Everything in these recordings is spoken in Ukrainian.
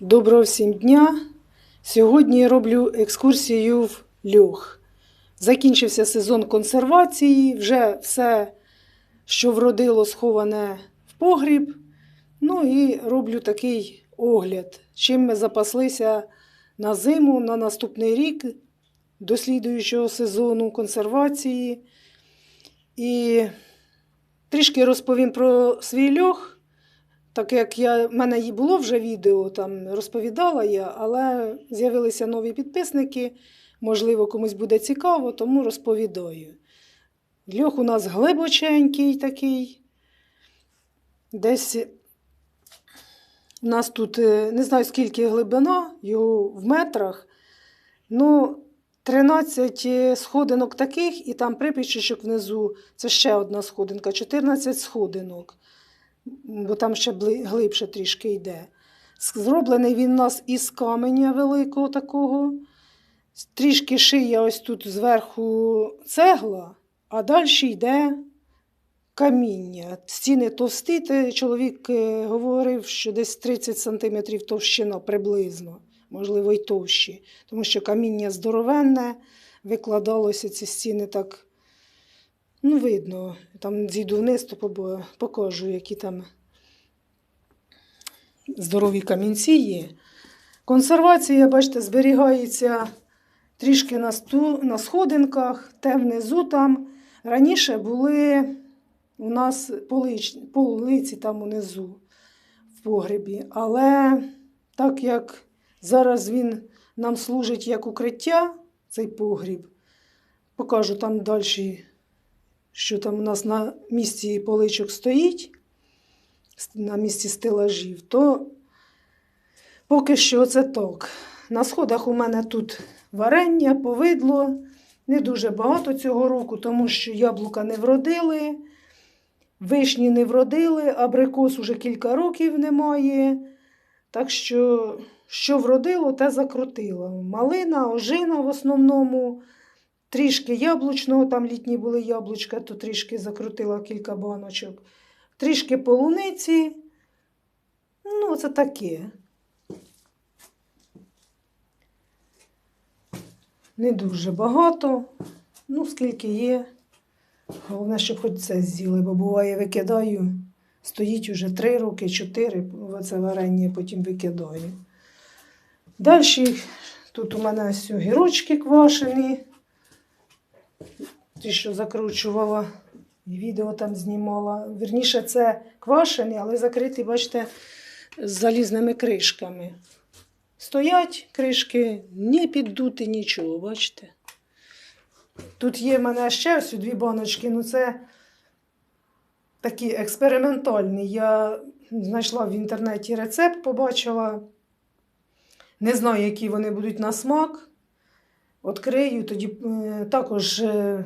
Доброго всім дня! Сьогодні я роблю екскурсію в льох. Закінчився сезон консервації, вже все, що вродило, сховане в погріб. Ну і роблю такий огляд, чим ми запаслися на зиму, на наступний рік до слідуючого сезону консервації. І трішки розповім про свій льох. Так як я, в мене і було вже відео, там розповідала я, але з'явилися нові підписники, можливо, комусь буде цікаво, тому розповідаю. Льох у нас глибоченький такий. Десь у нас тут е, не знаю скільки глибина, його в метрах. Ну, 13 сходинок таких, і там припічечок внизу, це ще одна сходинка, 14 сходинок бо там ще глибше трішки йде. Зроблений він у нас із каменя великого такого. Трішки шия ось тут зверху цегла, а далі йде каміння. Стіни товсті, чоловік е, говорив, що десь 30 см товщина приблизно, можливо, й товщі, тому що каміння здоровенне, викладалося ці стіни так. Ну, видно, там зійду вниз, то покажу, які там здорові камінці є. Консервація, бачите, зберігається трішки на, сту, на сходинках, те внизу там. Раніше були у нас полич, полиці там унизу в погребі. Але так як зараз він нам служить як укриття, цей погріб, покажу там далі що там у нас на місці поличок стоїть, на місці стелажів, то поки що це так. На сходах у мене тут варення, повидло. Не дуже багато цього року, тому що яблука не вродили, вишні не вродили, абрикос уже кілька років немає. Так що, що вродило, те закрутило. Малина, ожина в основному. Трішки яблучного, там літні були яблучка, то трішки закрутила кілька баночок. Трішки полуниці. Ну, це таке. Не дуже багато. Ну, скільки є. Головне, щоб хоч це з'їли, бо буває, викидаю. Стоїть уже три роки, чотири, це варення потім викидаю. Далі тут у мене ось огірочки квашені ті, що закручувала, і відео там знімала. Вірніше, це квашені, але закриті, бачите, з залізними кришками. Стоять кришки, не піддути нічого, бачите. Тут є в мене ще ось дві баночки, ну це такі експериментальні. Я знайшла в інтернеті рецепт, побачила. Не знаю, які вони будуть на смак. Открию, тоді е, також е,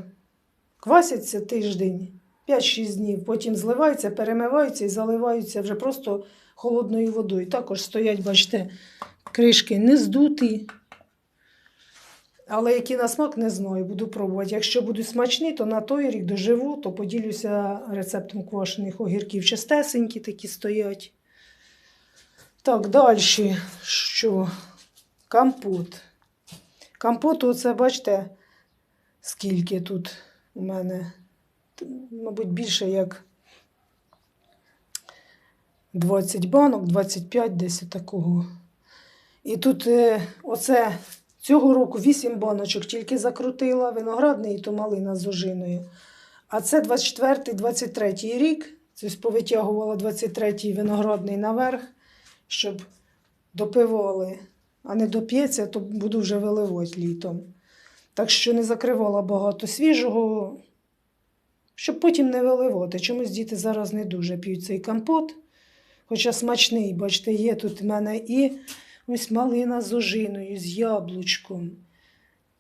квасяться тиждень, 5-6 днів, потім зливаються, перемиваються і заливаються вже просто холодною водою. Також стоять, бачите, кришки не здуті. Але які на смак, не знаю, буду пробувати. Якщо будуть смачні, то на той рік доживу, то поділюся рецептом квашених огірків. Чистесенькі такі стоять. Так, далі. Що? Компот. Компоту, оце бачите, скільки тут у мене, мабуть, більше як 20 банок, 25 десь такого. І тут е, оце цього року 8 баночок тільки закрутила, виноградний і то малина з ожиною. А це 24-23 рік. Це повитягувала 23-й виноградний наверх, щоб допивали а не доп'ється, то буду вже виливати літом. Так що не закривала багато свіжого, щоб потім не виливати. Чомусь діти зараз не дуже п'ють цей компот. Хоча смачний, бачите, є тут в мене і ось малина з ожиною, з яблучком.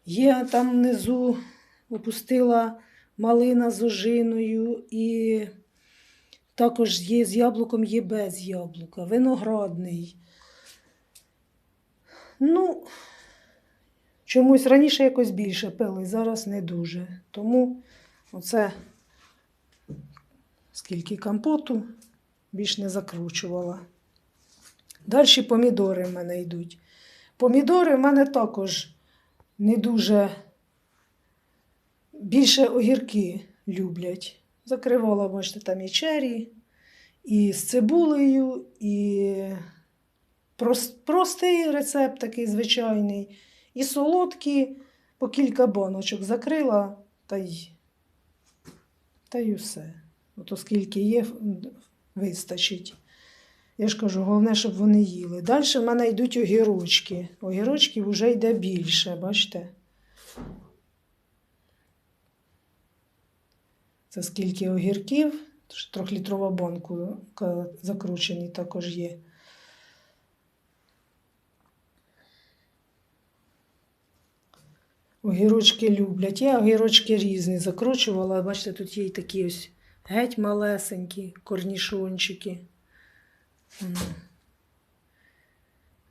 Є там внизу опустила малина з ожиною, і також є з яблуком, є без яблука, виноградний. Ну, чомусь раніше якось більше пили, зараз не дуже. Тому оце скільки компоту більш не закручувала. Далі помідори в мене йдуть. Помідори в мене також не дуже більше огірки люблять. Закривала, бачите, там і чері, і з цибулею, і простий рецепт такий звичайний, і солодкі по кілька баночок закрила та й, та й усе. От оскільки є, вистачить. Я ж кажу, головне, щоб вони їли. Далі в мене йдуть огірочки. Огірочків вже йде більше, бачите? Це скільки огірків. Трьохлітрова банку ка- закручений також є. Огірочки люблять. Я огірочки різні закручувала. Бачите, тут є й такі ось геть малесенькі корнішончики.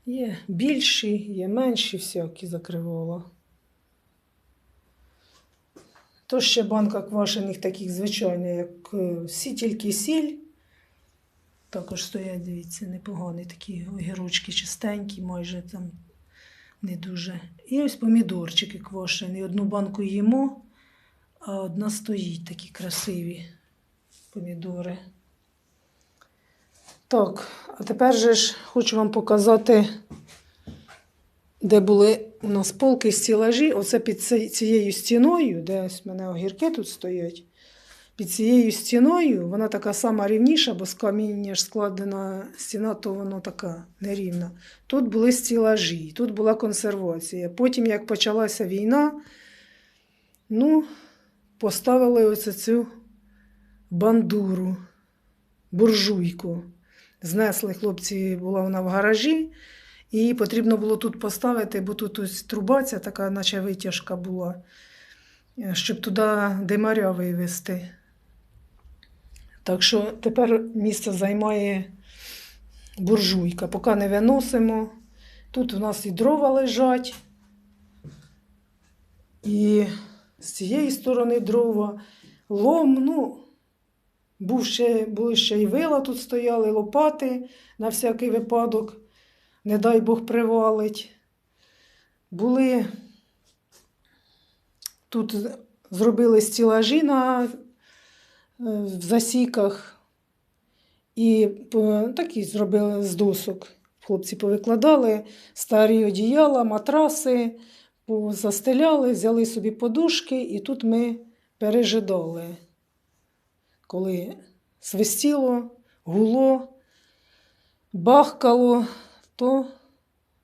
Є більші, є менші всякі закривала. То ще банка квашених таких звичайних, як е, всі тільки сіль. Також стоять, дивіться, непогані такі огірочки чистенькі, майже там не дуже. І ось помідорчики квашені. Одну банку їмо, а одна стоїть такі красиві помідори. Так, а тепер же ж хочу вам показати, де були у нас полки стілажі. Оце під цією стіною, де ось в мене огірки тут стоять. Під цією стіною вона така сама рівніша, бо з каміння ж складена стіна, то воно така нерівна. Тут були стілажі, тут була консервація. Потім, як почалася війна, ну, поставили оце цю бандуру, буржуйку. Знесли хлопці, була вона в гаражі, і потрібно було тут поставити, бо тут ось труба ця така, наче витяжка була, щоб туди димаря вивезти. Так що тепер місце займає буржуйка. Поки не виносимо. Тут у нас і дрова лежать, і з цієї сторони дрова, лом, ну, був ще, були ще і вила тут стояли, лопати на всякий випадок, не дай Бог привалить. Були тут зробили стілажі на, в засіках і по- такі зробили з досок. Хлопці повикладали старі одіяла, матраси, застеляли, взяли собі подушки, і тут ми пережидали коли свистіло, гуло, бахкало, то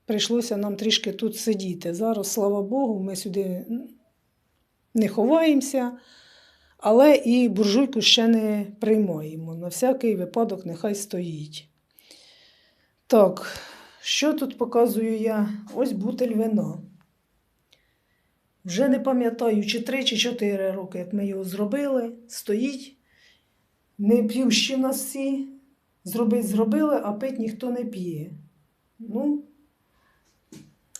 прийшлося нам трішки тут сидіти. Зараз, слава Богу, ми сюди не ховаємося, але і буржуйку ще не приймаємо. На всякий випадок нехай стоїть. Так, що тут показую я? Ось бутель вина. Вже не пам'ятаю, чи 3 чи 4 роки, як ми його зробили, стоїть. Не п'ющі в нас всі. Зробить зробили, а пить ніхто не п'є. Ну,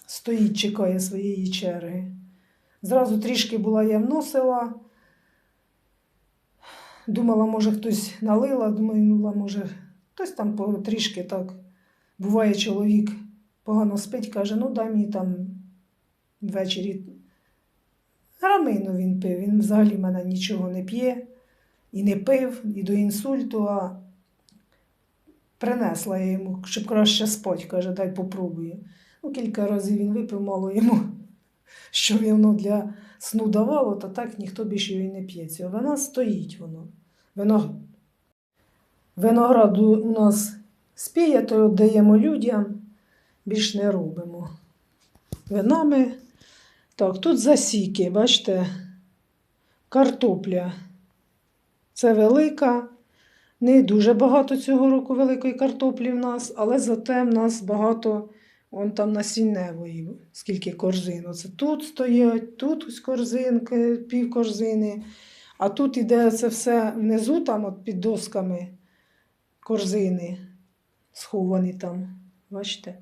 стоїть, чекає своєї черги. Зразу трішки була я вносила. Думала, може, хтось налила, думаю, ну, може, хтось там трішки так. Буває, чоловік погано спить, каже, ну дай мені там ввечері. Грамину він пив, він взагалі мене нічого не п'є і не пив, і до інсульту, а принесла я йому, щоб краще спать, каже, дай попробую. Ну, кілька разів він випив, мало йому, що воно для сну давало, та так ніхто більше і не п'ється. Вона стоїть воно. Вино... Виноград у у нас спіє, то даємо людям, більш не робимо. Винами. Так, тут засіки, бачите, картопля. Це велика. Не дуже багато цього року великої картоплі в нас, але зате в нас багато вон там насінневої, скільки корзин. Оце тут стоять, тут ось корзинки, пів корзини. А тут іде це все внизу, там от під досками корзини, сховані там. Бачите?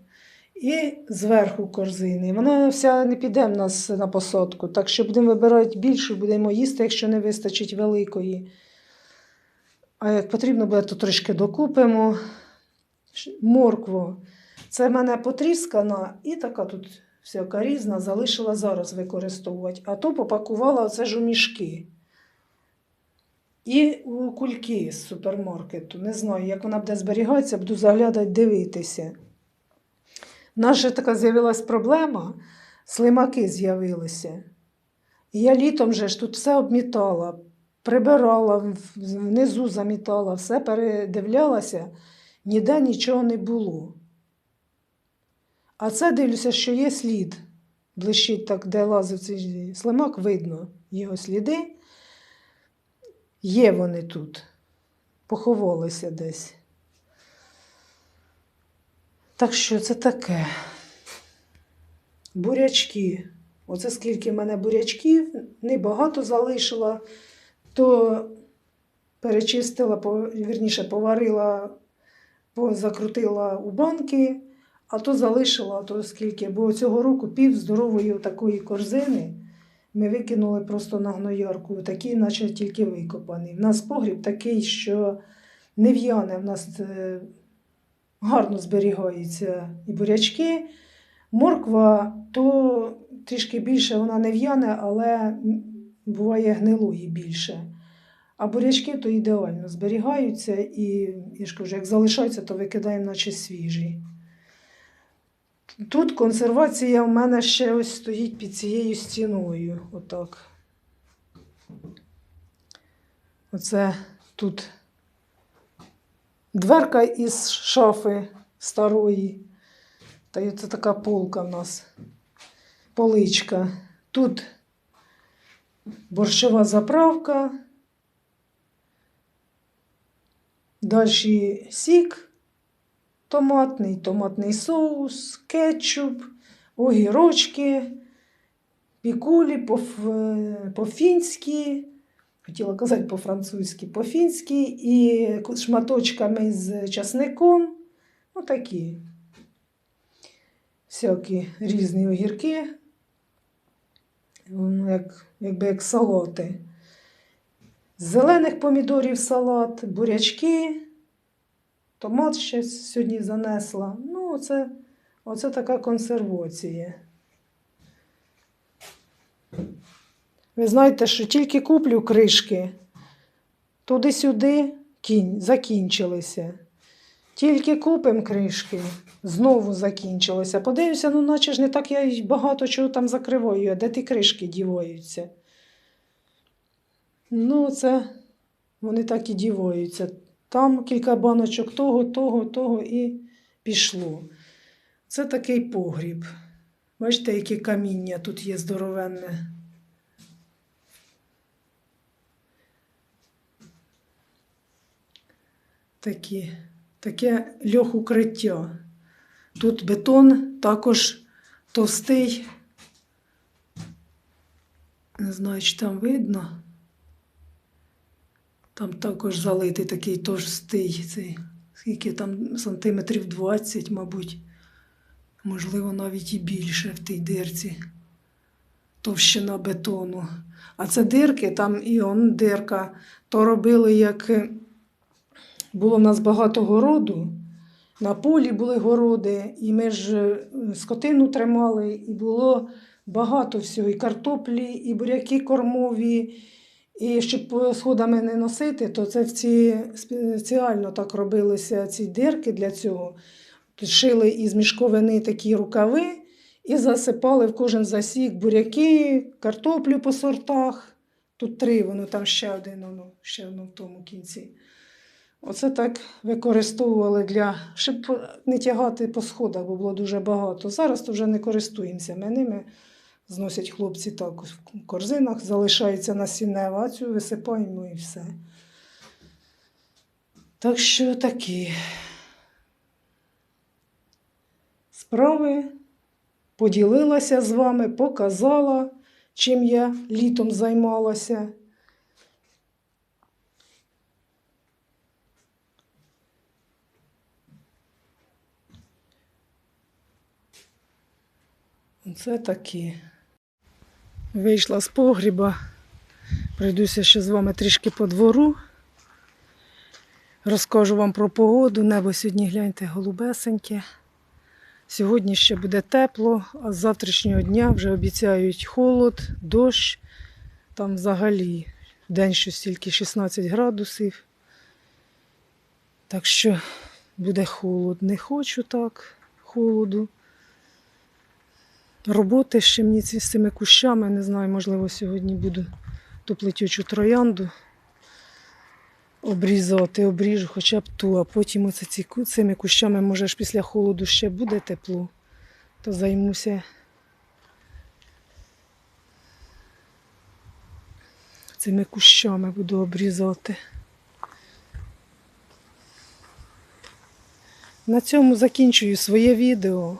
І зверху корзини. Вона вся не піде в нас на посадку. Так що будемо вибирати більшу, будемо їсти, якщо не вистачить великої. А як потрібно буде, то трішки докупимо. Моркву. Це мене потріскана і така тут всяка різна, залишила зараз використовувати. А то попакувала оце ж у мішки. І у кульки з супермаркету. Не знаю, як вона буде зберігатися, буду заглядати, дивитися. У нас же така з'явилась проблема, слимаки з'явилися. І я літом же ж тут все обмітала, прибирала, внизу замітала, все передивлялася, ніде нічого не було. А це дивлюся, що є слід. Блищить так, де лазив цей слимак, видно його сліди. Є вони тут, поховалися десь. Так що це таке? Бурячки. Оце скільки в мене бурячків, небагато залишила, то перечистила, вірніше, поварила, по- закрутила у банки, а то залишила то скільки. Бо цього року пів здорової такої корзини ми викинули просто на гноярку, такий, наче тільки викопаний. В нас погріб такий, що не в'яне, в нас е, гарно зберігаються і бурячки. Морква то трішки більше вона не в'яне, але буває гнилої більше. А бурячки то ідеально зберігаються і, я ж кажу, як залишаються, то викидаємо, наче свіжі. Тут консервація в мене ще ось стоїть під цією стіною. Отак. Оце тут дверка із шафи старої. Та це така полка в нас. Поличка. Тут борщова заправка. Далі сік томатний, томатний соус, кетчуп, огірочки, пікулі по- по-фінськи, хотіла казати по-французьки, по-фінськи, і шматочками з часником. Ну, такі всякі різні огірки, як, якби як салати. З зелених помідорів салат, бурячки, томат ще сьогодні занесла. Ну, оце, оце така консервація. Ви знаєте, що тільки куплю кришки, туди-сюди кінь, закінчилися. Тільки купимо кришки, знову закінчилося. Подивлюся, ну наче ж не так я багато чого там закриваю, а де ті кришки діваються. Ну, це вони так і діваються. Там кілька баночок того, того, того і пішло. Це такий погріб. Бачите, яке каміння тут є здоровенне. Такі, таке льох-укриття. Тут бетон також товстий. Не знаю, чи там видно. Там також залитий такий товстий. Цей, скільки там сантиметрів 20, мабуть. Можливо, навіть і більше в тій дирці. Товщина бетону. А це дирки, там і он дирка. То робили, як е, було в нас багато городу. На полі були городи, і ми ж е, скотину тримали, і було багато всього, і картоплі, і буряки кормові. І щоб сходами не носити, то це в ці спеціально так робилися ці дирки для цього. Шили із мішковини такі рукави і засипали в кожен засік буряки, картоплю по сортах. Тут три, воно там ще один, воно ще воно в тому кінці. Оце так використовували для, щоб не тягати по сходах, бо було дуже багато. Зараз то вже не користуємося. Ми ними зносять хлопці так в корзинах, залишається насіннева, а цю висипаємо і все. Так що такі справи поділилася з вами, показала, чим я літом займалася. Це такі. Вийшла з погріба. Пройдуся ще з вами трішки по двору. Розкажу вам про погоду. Небо сьогодні гляньте голубесеньке. Сьогодні ще буде тепло, а з завтрашнього дня вже обіцяють холод, дощ. Там взагалі день щось тільки 16 градусів. Так що буде холод. Не хочу так холоду. Роботи ще мені з цими кущами, не знаю, можливо, сьогодні буду ту плетючу троянду обрізати, обріжу хоча б ту, а потім оце ці, цими кущами, може ж після холоду ще буде тепло, то займуся цими кущами буду обрізати. На цьому закінчую своє відео.